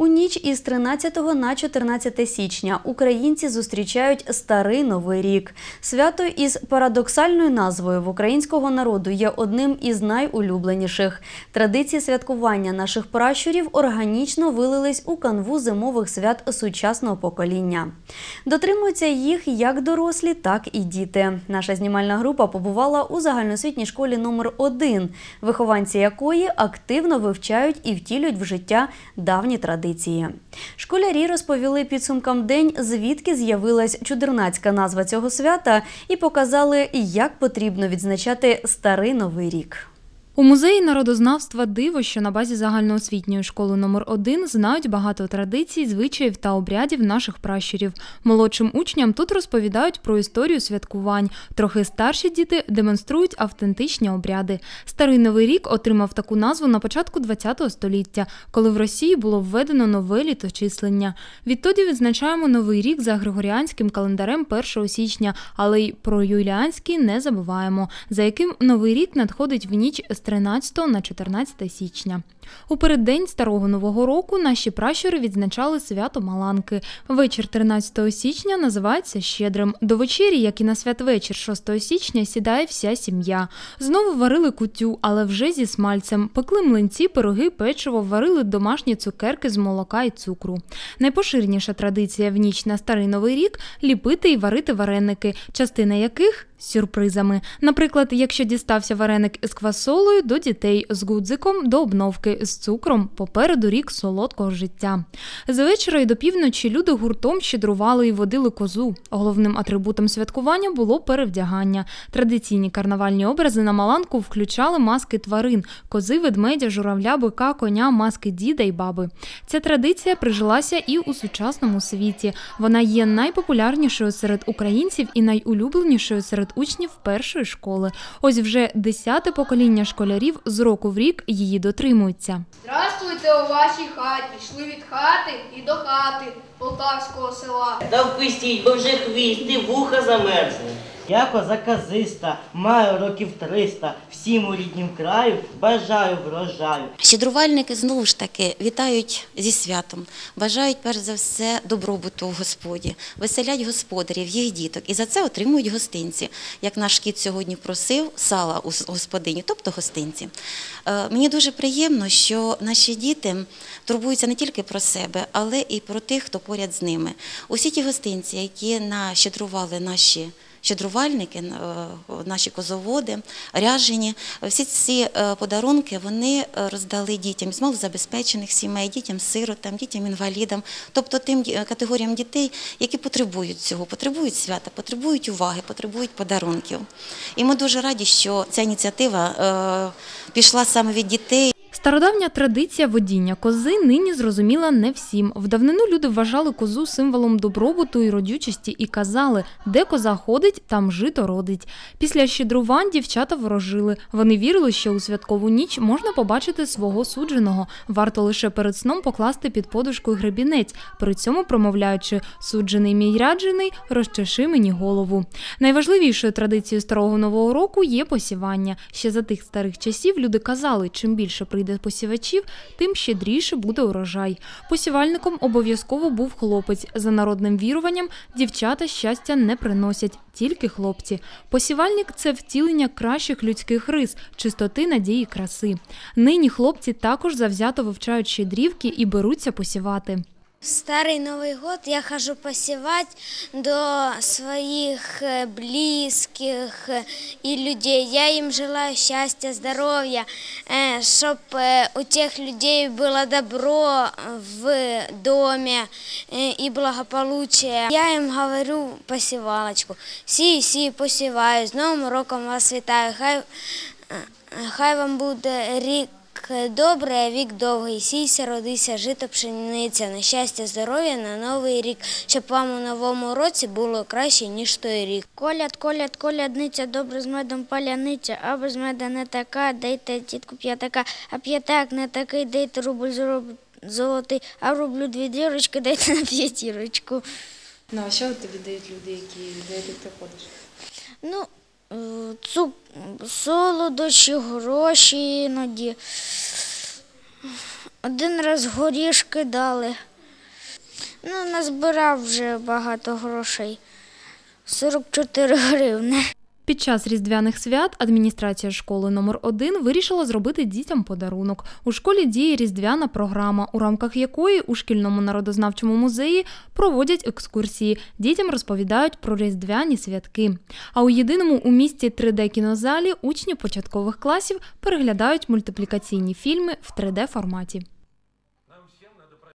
У ніч із 13 на 14 січня українці зустрічають старий новий рік. Свято із парадоксальною назвою в українського народу є одним із найулюбленіших. Традиції святкування наших пращурів органічно вилились у канву зимових свят сучасного покоління. Дотримуються їх як дорослі, так і діти. Наша знімальна група побувала у загальноосвітній школі номер 1 вихованці якої активно вивчають і втілюють в життя давні традиції. Школярі розповіли підсумкам день, звідки з'явилась чудернацька назва цього свята, і показали, як потрібно відзначати старий новий рік. У музеї народознавства диво, що на базі загальноосвітньої школи номер 1 знають багато традицій, звичаїв та обрядів наших пращурів. Молодшим учням тут розповідають про історію святкувань. Трохи старші діти демонструють автентичні обряди. Старий новий рік отримав таку назву на початку ХХ століття, коли в Росії було введено нове літочислення. Відтоді відзначаємо новий рік за григоріанським календарем 1 січня, але й про юліанський не забуваємо, за яким новий рік надходить в ніч з 13 на 14 січня. У переддень старого нового року наші пращури відзначали свято Маланки. Вечір 13 січня називається Щедрим. До вечері, як і на святвечір 6 січня, сідає вся сім'я. Знову варили кутю, але вже зі смальцем. Пекли млинці, пироги, печиво, варили домашні цукерки з молока і цукру. Найпоширеніша традиція в ніч на старий новий рік ліпити і варити вареники, частина яких сюрпризами. Наприклад, якщо дістався вареник з квасолою до дітей, з гудзиком до обновки, з цукром попереду рік солодкого життя. З вечора й до півночі люди гуртом щедрували і водили козу. Головним атрибутом святкування було перевдягання. Традиційні карнавальні образи на маланку включали маски тварин кози, ведмедя, журавля, бика, коня, маски діда й баби. Ця традиція прижилася і у сучасному світі. Вона є найпопулярнішою серед українців і найулюбленішою серед учнів першої школи. Ось вже десяте покоління школярів з року в рік її дотримуються. Здравствуйте у вашій хаті, йшли від хати і до хати полтавського села. Та впустіть, бо вже хвіст і вуха замерзли. Я коза казиста, маю років 300, всім у ріднім краю бажаю врожаю. Щедрувальники знову ж таки вітають зі святом, бажають перш за все добробуту в господі, веселять господарів, їх діток, і за це отримують гостинці. Як наш кіт сьогодні просив, сала у господині, тобто гостинці. Е, Мені дуже приємно, що наші діти турбуються не тільки про себе, але і про тих, хто поряд з ними. Усі ті гостинці, які нащедрували наші щедрувальники, е, наші козоводи, ряжені. Всі ці е, подарунки вони е, роздали дітям з малозабезпечених сімей, дітям сиротам, дітям інвалідам, тобто тим категоріям дітей, які потребують цього, потребують свята, потребують уваги, потребують подарунків. І ми дуже раді, що ця ініціатива пішла саме від дітей. Стародавня традиція водіння кози нині зрозуміла не всім. В давнину люди вважали козу символом добробуту і родючості і казали, де коза ходить, там жито родить. Після щедрувань дівчата ворожили. Вони вірили, що у святкову ніч можна побачити свого судженого. Варто лише перед сном покласти під подушкою гребінець, при цьому промовляючи суджений мій ряджений, розчеши мені голову. Найважливішою традицією старого нового року є посівання. Ще за тих старих часів люди казали, чим більше прийде посівачів, тим щедріше буде урожай. Посівальником обов'язково був хлопець. За народним віруванням дівчата щастя не приносять, тільки хлопці. Посівальник це втілення кращих людських рис, чистоти, надії, краси. Нині хлопці також завзято вивчають щедрівки і беруться посівати. Старый Новый год я хожу посевать до своих э, близких э, и людей. Я им желаю счастья, здоровья, чтобы у тех людей было добро в доме и благополучие. Я им говорю посевалочку. Сі, сі, посіваю, з Новим роком вас вітаю. Хай, хай вам буде рік добре, вік довгий, сійся, родися, жито пшениця, на щастя, здоров'я на новий рік, щоб вам у новому році було краще, ніж той рік. Коляд, коляд, колядниця, добре з медом паляниця, а без меда не така, дайте тітку п'ятака, а п'ятак не такий, дайте рубль золотий, а рублю дві дірочки, дайте на п'ятірочку. Ну, а що тобі дають люди, які до яких ти ходиш? Ну, цук, солодощі, гроші іноді. Один раз горішки дали. Ну, назбирав вже багато грошей. 44 гривни. Під час різдвяних свят адміністрація школи номер 1 вирішила зробити дітям подарунок. У школі діє різдвяна програма, у рамках якої у шкільному народознавчому музеї проводять екскурсії. Дітям розповідають про різдвяні святки. А у єдиному у місті 3D-кінозалі учні початкових класів переглядають мультиплікаційні фільми в 3D форматі.